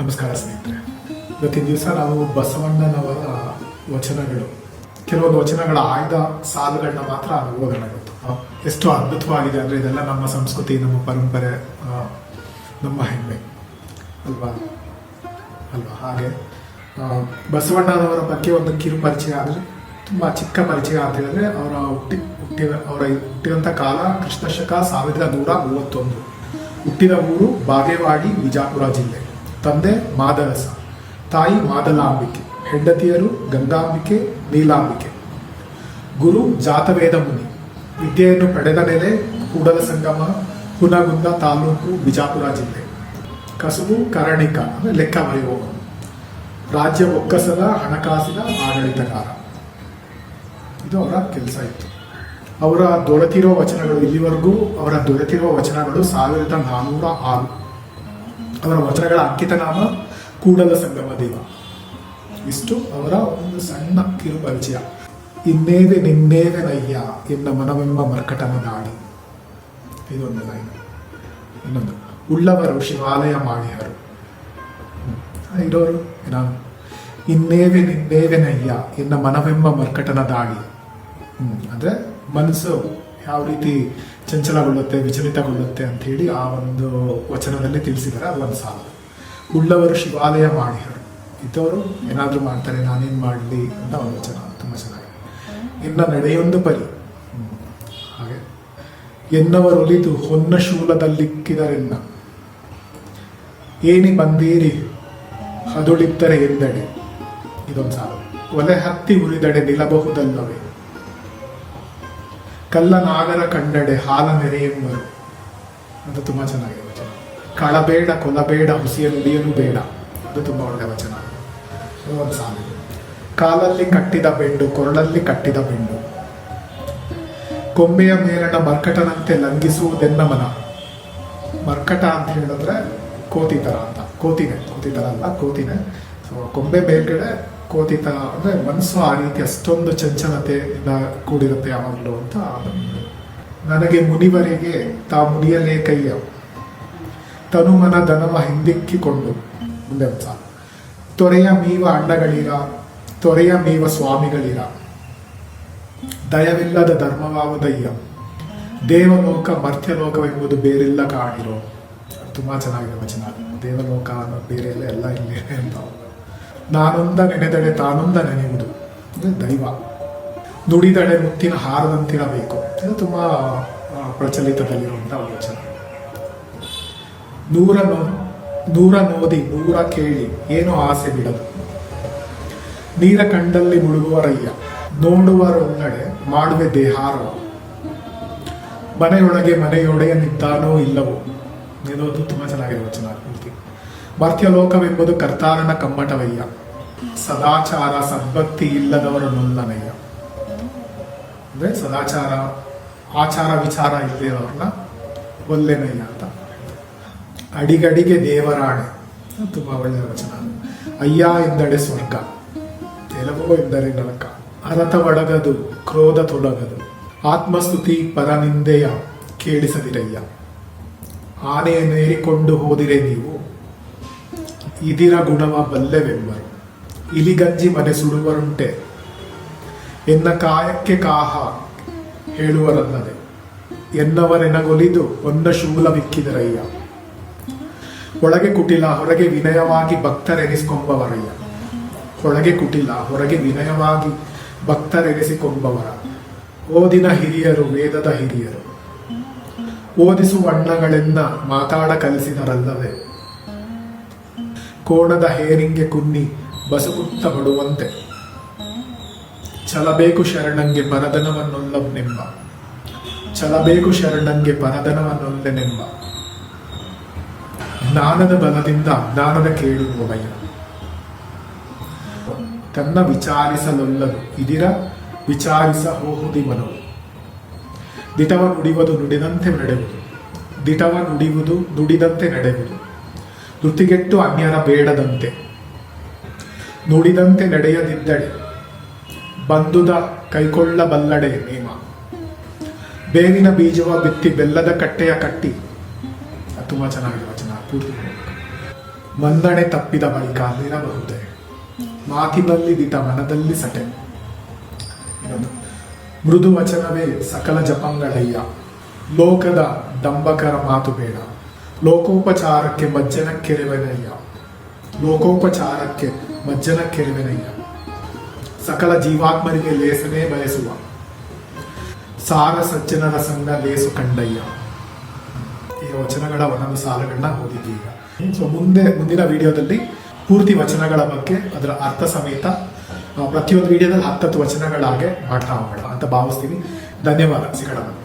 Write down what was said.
ನಮಸ್ಕಾರ ಸ್ನೇಹಿತರೆ. ಇವತ್ತಿನ ದಿವಸ ನಾವು ಬಸವಣ್ಣನವರ ವಚನಗಳು, ಕೆಲವೊಂದು ವಚನಗಳ ಆಯ್ದ ಸಾಲುಗಳನ್ನ ಮಾತ್ರ ಓದೋಣ ಇವತ್ತು. ಎಷ್ಟು ಅದ್ಭುತವಾಗಿದೆ ಅಂದರೆ ಇದೆಲ್ಲ ನಮ್ಮ ಸಂಸ್ಕೃತಿ, ನಮ್ಮ ಪರಂಪರೆ ನಮ್ಮ ಹೆಮ್ಮೆ. ಅಲ್ವಾ? ಅಲ್ವಾ? ಹಾಗೆ ಬಸವಣ್ಣನವರ ಬಗ್ಗೆ ಒಂದು ಕಿರು ಪರಿಚಯ ಆದ್ರೆ, ತುಂಬ ಚಿಕ್ಕ ಪರಿಚಯ ಅಂತ ಹೇಳಿದ್ರೆ ಅವರ ಹುಟ್ಟಿ ಹುಟ್ಟಿ ಅವರ ಹುಟ್ಟಿದಂಥ ಕಾಲ ಕೃಷ್ಣಶಕ ಸಾವಿರದ ನೂರ ಮೂವತ್ತೊಂದು. ಹುಟ್ಟಿದ ಊರು ಬಾಗೇವಾಡಿ, ವಿಜಾಪುರ ಜಿಲ್ಲೆ. ತಂದೆ ಮಾದರಸ, ತಾಯಿ ಮಾದಲಾಂಬಿಕೆ, ಹೆಂಡತಿಯರು ಗಂಗಾಂಬಿಕೆ, ನೀಲಾಂಬಿಕೆ. ಗುರು ಜಾತವೇದ ಮುನಿ, ವಿದ್ಯೆಯನ್ನು ಪಡೆದ ನೆಲೆ, ಕೂಡಲ ಸಂಗಮ, ಹುನಗುಂದ ತಾಲೂಕು, ಬಿಜಾಪುರ ಜಿಲ್ಲೆ. ಕಸುಬು ಕರಣಿಕ, ಅಂದರೆ ಲೆಕ್ಕ ಬರೆಯುವವರು ರಾಜ್ಯ ಒಕ್ಕಸದ ಹಣಕಾಸಿನ ಆಡಳಿತಗಾರ. ಇದು ಅವರ ಕೆಲಸ ಇತ್ತು. ಅವರ ದೊರೆತಿರೋ ವಚನಗಳು ಇಲ್ಲಿವರೆಗೂ, ಅವರ ದೊರೆತಿರುವ ವಚನಗಳು ಸಾವಿರದ ನಾನ್ನೂರ ಆರು. ಅವರ ವಚನಗಳ ಅಂಕಿತ ನಾಮ ಕೂಡಲ ಸಂಗಮ ದೇವ. ಇಷ್ಟು ಅವರ ಒಂದು ಸಣ್ಣ ಕಿರು ಪರಿಚಯ ಇನ್ನೇವೆ ನಿನ್ನೇವೆ ನಯ್ಯ ಎನ್ನ ಮನವೆಂಬ ಮರ್ಕಟನ ನಾಡಿ ಇದೊಂದು ಲೈನ್. ಇನ್ನೊಂದು. ಉಳ್ಳವರು ಶಿವಾಲಯ ಮಾಡಿಹರು. ಇರೋರು ನಾನು ಇನ್ನೇವೆ ನಿನ್ನೇವೆ ನಯ್ಯ ಎನ್ನ ಮನವೆಂಬ ಮರ್ಕಟನ ದಾಳಿ. ಅಂದ್ರೆ ಮನಸ್ಸು ಯಾವ ರೀತಿ ಚಂಚಲಗೊಳ್ಳುತ್ತೆ, ವಿಚಲಿತಗೊಳ್ಳುತ್ತೆ ಅಂತ ಹೇಳಿ ಆ ಒಂದು ವಚನದಲ್ಲಿ ತಿಳಿಸಿದ್ದಾರೆ. ಅದು ಒಂದು ಸಾಲ. ಉಳ್ಳವರು ಶಿವಾಲಯ ಮಾಡಿಹರು ಇದ್ದವರು ಏನಾದರೂ ಮಾಡ್ತಾರೆ, ನಾನೇನು ಮಾಡಲಿ ಅಂತ ಒಂದು ವಚನ. ತುಂಬ ಚೆನ್ನಾಗಿದೆ. ಇನ್ನ ನಡೆಯೊಂದು ಪರಿ. ಹಾಗೆ ಎನ್ನವರೊಲಿದು ಹೊನ್ನ ಶೂಲದಲ್ಲಿಕ್ಕಿದರೆನ್ನ. ಏನಿ ಬಂದೀರಿ ಹದುಳಿತ್ತರೆ ಎಂದಡೆ. ಇದೊಂದು ಸಾಲು. ಒಲೆ ಹತ್ತಿ ಉಳಿದಡೆ ನಿಲ್ಲಬಹುದಲ್ಲವೇ? ಕಲ್ಲ ನಾಗರ ಕಂಡಡೆ ಹಾಲ ನೆರೆಯೆಂಬರು. ಅದು ತುಂಬಾ ಚೆನ್ನಾಗಿದೆ ವಚನ. ಕಳಬೇಡ, ಕೊಲಬೇಡ ಹುಸಿಯ ನುಡಿಯಲು ಬೇಡ. ಅದು ತುಂಬಾ ಒಳ್ಳೆ ವಚನ. ಕಾಲಲ್ಲಿ ಕಟ್ಟಿದ ಬೆಂಡು, ಕೊರಳಲ್ಲಿ ಕಟ್ಟಿದ ಬೆಂಡು. ಕೊಂಬೆಯ ಮೇಲಣ ಮರ್ಕಟನಂತೆ ಲಂಘಿಸುವುದೆನ್ನ ಮನ. ಮರ್ಕಟ ಅಂತ ಹೇಳಿದ್ರೆ ಕೋತಿ ಥರ ಅಂತ. ಕೋತಿನೇ, ಕೋತಿ ಥರ ಅಲ್ಲ, ಕೋತಿನೇ. ಸೊ ಕೊಂಬೆ ಮೇಲ್ಗಡೆ ಕೋತಿ ಅಂದ್ರೆ ಮನಸ್ಸು ಆ ರೀತಿ ಅಷ್ಟೊಂದು ಚಂಚಲತೆಯಿಂದ ಕೂಡಿರುತ್ತೆ ಯಾವಾಗಲೂ ಅಂತ. ನನಗೆ ಮುನಿವರೆಗೆ ತಾ ಮುನಿಯಲೇ ಕೈಯ. ತನುಮನ ದನವ ಹಿಂದಿಕ್ಕಿಕೊಂಡು. ಮುಂದೆ ಸಾಲು. ತೊರೆಯ ಮೀವ ಅಂಡಗಳಿರ ತೊರೆಯ ಮೀವ ಸ್ವಾಮಿಗಳಿರ. ದಯವಿಲ್ಲದ ಧರ್ಮವಾವುದಯ್ಯ ದೇವಲೋಕ ಮರ್ತ್ಯಲೋಕವೆಂಬುದು ಬೇರೆಲ್ಲ ಕಾಣಿರೋ. ತುಂಬಾ ಚೆನ್ನಾಗಿದೆ ವಚನ. ದೇವಲೋಕ ಅನ್ನೋ ಬೇರೆ ಎಲ್ಲ ಎಲ್ಲ ಇಲ್ಲಿ ಅಂತ. ನಾನೊಂದ ನೆನೆದಡೆ ತಾನೊಂದ ನೆನೆಯುವುದು ದೈವ. ದುಡಿದಡೆ ಮುತ್ತಿನ ಹಾರದಂತಿರಬೇಕು ಇದು ತುಂಬಾ ಪ್ರಚಲಿತದಲ್ಲಿರುವಂಥ ವಚನ. ನೂರ ನೋ, ನೂರ ನೋದಿ, ನೂರ ಕೇಳಿ, ಏನು ಆಸೆ ಬಿಡದು ನೀರ ಕಂಡಲ್ಲಿ ಮುಳುಗುವರಯ್ಯ ನೋಡುವರೊನ್ನಡೆ ಮಾಡುವೆ ದೇಹಾರವ ಮನೆಯೊಳಗೆ ಮನೆಯೊಡೆಯನಿದ್ದಾನೋ ಇಲ್ಲವೋ. ಇದೊಂದು ತುಂಬ ಚೆನ್ನಾಗಿರೋ ವಚನ ಮರ್ತ್ಯಲೋಕವೆಂಬುದು ಕರ್ತಾರನ ಕಮ್ಮಟವಯ್ಯ. ಸದಾಚಾರ ಸದ್ಭಕ್ತಿ ಇಲ್ಲದವರ ನೊಲ್ಲನಯ್ಯ. ಅಂದ್ರೆ ಸದಾಚಾರ, ಆಚಾರ ವಿಚಾರ ಇಲ್ಲದವ್ರನ್ನ ಒಲ್ಲೆನಯ್ಯ ಅಂತ. ಅಡಿಗಡಿಗೆ ದೇವರಾಣೆ ತುಂಬಾ ಒಳ್ಳೆಯ ವಚನ. ಅಯ್ಯ ಎಂದಡೆ ಸ್ವರ್ಗ, ತೆಲುಗು ಎಂದರೆ ನರಕ. ಅರಥ ಒಡಗದು ಕ್ರೋಧ ತೊಡಗದು. ಆತ್ಮಸ್ತುತಿ ಪರನಿಂದೆಯ ಕೇಳಿಸದಿರಯ್ಯ. ಆನೆಯನ್ನು ಏರಿಕೊಂಡು ಹೋದಿರೆ ನೀವು. ಇದಿರ ಗುಣವ ಬಲ್ಲೆವೆಂಬರು. ಇಲಿಗಂಜಿ ಮನೆ ಸುಡುವರುಂಟೆ. ಎನ್ನ ಕಾಯಕ್ಕೆ ಕಾಹ ಹೇಳುವರಲ್ಲದೆ. ಎನ್ನವರೆನಗೊಲಿದು ಒಂದ ಶೂಲವಿಕ್ಕಿದರಯ್ಯ ಒಳಗೆ ಕುಟಿಲ ಹೊರಗೆ ವಿನಯವಾಗಿ ಭಕ್ತರೆನಿಸಿಕೊಂಬವರಯ್ಯ. ಒಳಗೆ ಕುಟಿಲ ಹೊರಗೆ ವಿನಯವಾಗಿ ಭಕ್ತರೆನಿಸಿಕೊಂಬವರ. ಓದಿನ ಹಿರಿಯರು, ವೇದದ ಹಿರಿಯರು. ಓದಿಸುವ ಮಾತಾಡ ಕಲಿಸಿದರಲ್ಲವೇ. ಕೋಣದ ಹೇರಿಂಗೆ ಕುನ್ನಿ ಬಸಗುತ್ತ ಬಡುವಂತೆ. ಚಲಬೇಕು ಶರಣಂಗೆ ಪರದನವನ್ನೊಲ್ಲನೆಂಬ ಛಲಬೇಕು ಶರಣಂಗೆ ಪರದನವನ್ನೊಲ್ಲೆನೆಂಬ ಜ್ಞಾನದ ಬಲದಿಂದ ಅಜ್ಞಾನದ ಕೇಳುವವಯ್ಯ ತನ್ನ ವಿಚಾರಿಸಲೊಲ್ಲದು ಇದಿರ ವಿಚಾರಿಸ ಹೋಹುದಿ ಮನವು ದಿಟವ ನುಡಿಯುವುದು ನುಡಿದಂತೆ ನಡೆಯುವುದು ದಿಟವ ನುಡಿಯುವುದು ನುಡಿದಂತೆ ನಡೆಯುವುದು ಋತಿಗೆಟ್ಟು ಅನ್ಯರ ಬೇಡದಂತೆ. ನುಡಿದಂತೆ ನಡೆಯದಿದ್ದಡೆ ಬಂಧುದ ಕೈಕೊಳ್ಳಬಲ್ಲಡೆ ನೇಮ. ಬೇವಿನ ಬೀಜವ ಬಿತ್ತಿ ಬೆಲ್ಲದ ಕಟ್ಟೆಯ ಕಟ್ಟಿ. ತುಂಬಾ ಚೆನ್ನಾಗಿದೆ ವಚನ, ಪೂರ್ತಿ ಮನ್ನಣೆ ತಪ್ಪಿದ ಬಳಿಕ ಅಲ್ಲಿರಬಹುದೇ? ಮಾತಿನಲ್ಲಿ ದಿಟ ಮನದಲ್ಲಿ ಸಟೆ. ಮೃದು ವಚನವೇ ಸಕಲ ಜಪಂಗಳಯ್ಯ. ಲೋಕದ ದಂಬಕರ ಮಾತು ಬೇಡ. ಲೋಕೋಪಚಾರಕ್ಕೆ ಮಜ್ಜನ ಕೆರೆವೆನಯ್ಯ ಲೋಕೋಪಚಾರಕ್ಕೆ ಮಜ್ಜನ ಕೆರೆವೆನಯ್ಯ ಸಕಲ ಜೀವಾತ್ಮರಿಗೆ ಲೇಸನೇ ಬಯಸುವ. ಸಾರ ಸಜ್ಜನರ ಸಂಘ ಲೇಸು ಕಂಡಯ್ಯ. ಈ ವಚನಗಳ ಒಂದೊಂದು ಸಾಲಗಳನ್ನ ಓದಿದ್ದೀಗ. ಸೊ ಮುಂದೆ, ಮುಂದಿನ ವಿಡಿಯೋದಲ್ಲಿ ಪೂರ್ತಿ ವಚನಗಳ ಬಗ್ಗೆ, ಅದರ ಅರ್ಥ ಸಮೇತ ಪ್ರತಿಯೊಂದು ವಿಡಿಯೋದಲ್ಲಿ ಹತ್ತತ್ತು ವಚನಗಳಾಗೆ ಮಾಡ್ತಾ ಹೋಗೋಣ ಅಂತ ಭಾವಿಸ್ತೀನಿ ಧನ್ಯವಾದ ಸಿಗೋಣ.